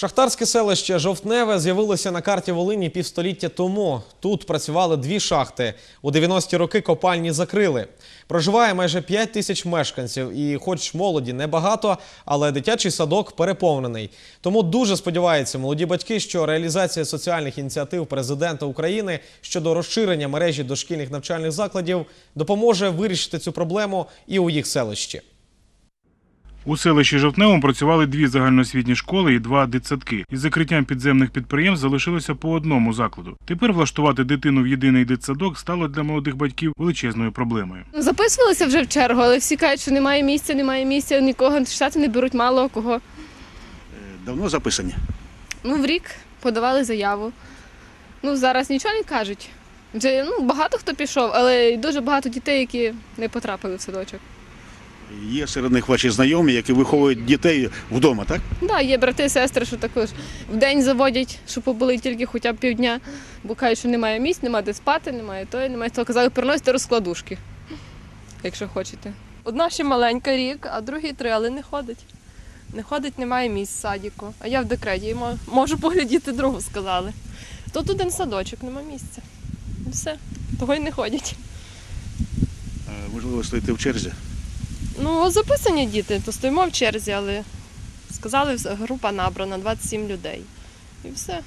Шахтарське селище Жовтневе з'явилося на карті Волині півстоліття тому. Тут працювали дві шахти. У 90-ті роки копальні закрили. Проживає майже 5 тисяч мешканців, і, хоч молоді небагато, але дитячий садок переповнений. Тому дуже сподіваються молоді батьки, що реалізація соціальних ініціатив президента України щодо розширення мережі дошкільних навчальних закладів допоможе вирішити цю проблему і у їх селищі. У селищі Жовтневому працювали дві загальноосвітні школи і два дитсадки. Із закриттям підземних підприємств залишилося по одному закладу. Тепер влаштувати дитину в єдиний дитсадок стало для молодих батьків величезною проблемою. Записувалися вже в чергу, але всі кажуть, що немає місця, немає місця, нікого штати не беруть мало кого. Давно записані. Ну, в рік подавали заяву. Ну, зараз нічого не кажуть. Вже ну, багато хто пішов, але й дуже багато дітей, які не потрапили в садочок. Є серед них ваші знайомі, які виховують дітей вдома, так? Да, є брати, сестри, що також в день заводять, щоб побули тільки хоча б півдня, бо кажуть, що немає місць, немає де спати, немає того, немає того. Казали, приносите розкладушки, якщо хочете. Одна ще маленька рік, а другі три, але не ходить. Не ходить, немає місць в садіку. А я в декреті можу поглядіти другу, сказали. Тут один садочок, нема місця. Все, того й не ходять. Е, Можливо, стоїте в черзі. Ну, записані діти, то стоїмо в черзі, але сказали, група набрана, 27 людей. І все.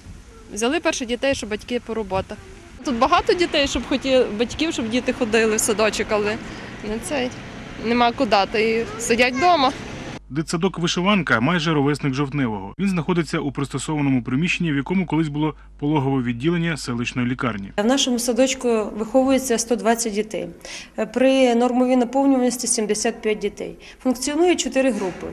Взяли перших дітей, що батьки по роботах. Тут багато дітей, щоб хотіли батьків, щоб діти ходили в садочок, але не цей. Нема куди, та і сидять вдома. Дитсадок вишиванка майже ровесник жовтневого. Він знаходиться у пристосованому приміщенні, в якому колись було пологове відділення селищної лікарні. В нашому садочку виховується 120 дітей. При нормовій наповнюваності 75 дітей. Функціонує чотири групи: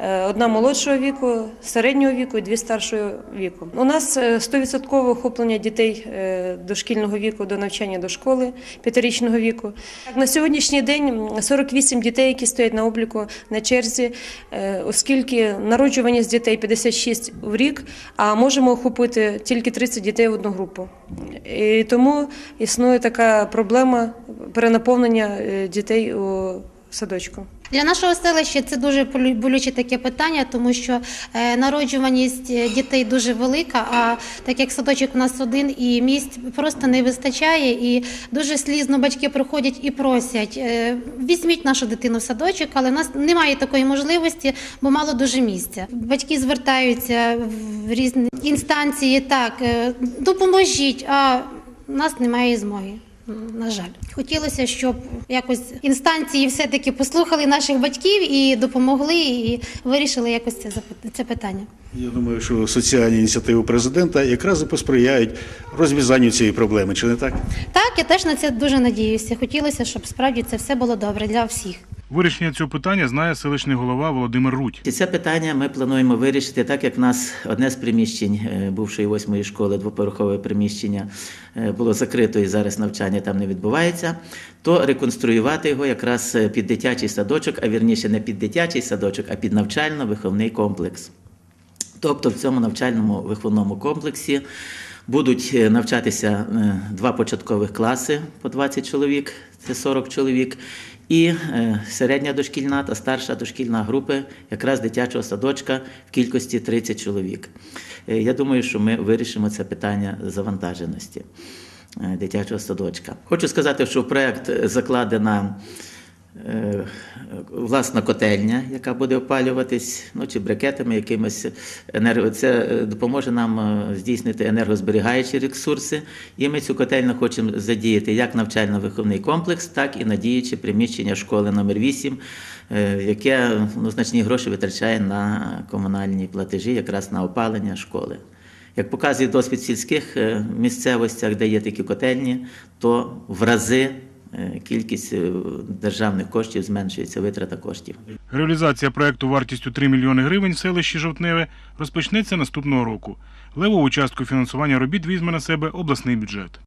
Е, одна молодшого віку, середнього віку і дві старшого віку. У нас е, 100% охоплення дітей е, дошкільного віку до навчання до школи п'ятирічного віку. На сьогоднішній день 48 дітей, які стоять на обліку на черзі, е, оскільки народжуваність дітей 56 в рік, а можемо охопити тільки 30 дітей в одну групу. І тому існує така проблема перенаповнення е, дітей у садочку. Для нашого селища це дуже болюче таке питання, тому що е, народжуваність е, дітей дуже велика. А так як садочок у нас один і місць просто не вистачає, і дуже слізно батьки приходять і просять: е, візьміть нашу дитину в садочок, але в нас немає такої можливості, бо мало дуже місця. Батьки звертаються в різні інстанції, так допоможіть, а в нас немає змоги. На жаль, хотілося, щоб якось інстанції все-таки послухали наших батьків і допомогли, і вирішили якось це це питання. Я думаю, що соціальні ініціативи президента якраз і посприяють розв'язанню цієї проблеми, чи не так? Так, я теж на це дуже надіюся. Хотілося, щоб справді це все було добре для всіх. Вирішення цього питання знає селищний голова Володимир Рудь. Це питання ми плануємо вирішити, так як в нас одне з приміщень е, бувшої восьмої школи, двоповерхове приміщення, е, було закрито і зараз навчання там не відбувається, то реконструювати його якраз е, під дитячий садочок, а вірніше не під дитячий садочок, а під навчально-виховний комплекс. Тобто в цьому навчальному виховному комплексі будуть е, навчатися е, два початкових класи по 20 чоловік, це 40 чоловік, і е, середня дошкільна та старша дошкільна групи якраз дитячого садочка в кількості 30 чоловік. Я думаю, що ми вирішимо це питання завантаженості дитячого садочка. Хочу сказати, що в проект закладена власна котельня, яка буде опалюватись, ну чи брикетами якимось енерго. Це е, допоможе нам е, здійснити енергозберігаючі ресурси. І ми цю котельню хочемо задіяти як навчально-виховний комплекс, так і надіючи приміщення школи номер 8 е, яке ну, значні гроші витрачає на комунальні платежі, якраз на опалення школи. Як показує досвід в сільських е, місцевостях, де є такі котельні, то в рази е, кількість е, державних коштів зменшується, витрата коштів. Реалізація проекту вартістю 3 мільйони гривень в селищі Жовтневе розпочнеться наступного року. Левову частку фінансування робіт візьме на себе обласний бюджет.